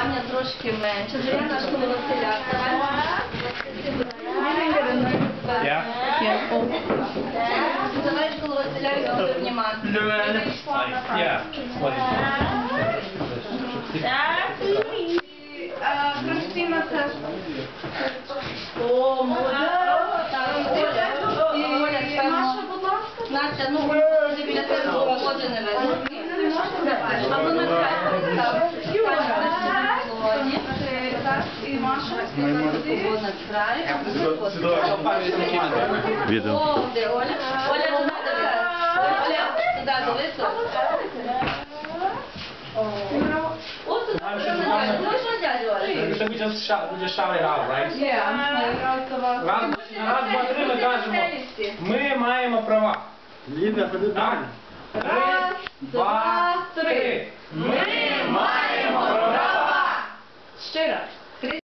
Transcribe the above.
Аня трошки менше. Зоряна школа Василя. Давай школу Василя і буду обнімати. Будь ласка. Настя, ну Так, і Маша. Свободна край. Відео. Оля? Оля. Оля, туди дивись. О, туди. Можна? So we just shout, we just shout it out, right? Раз, два. Три, ми кажемо. Ми маємо права. Ліда, ходи Так? Три, два,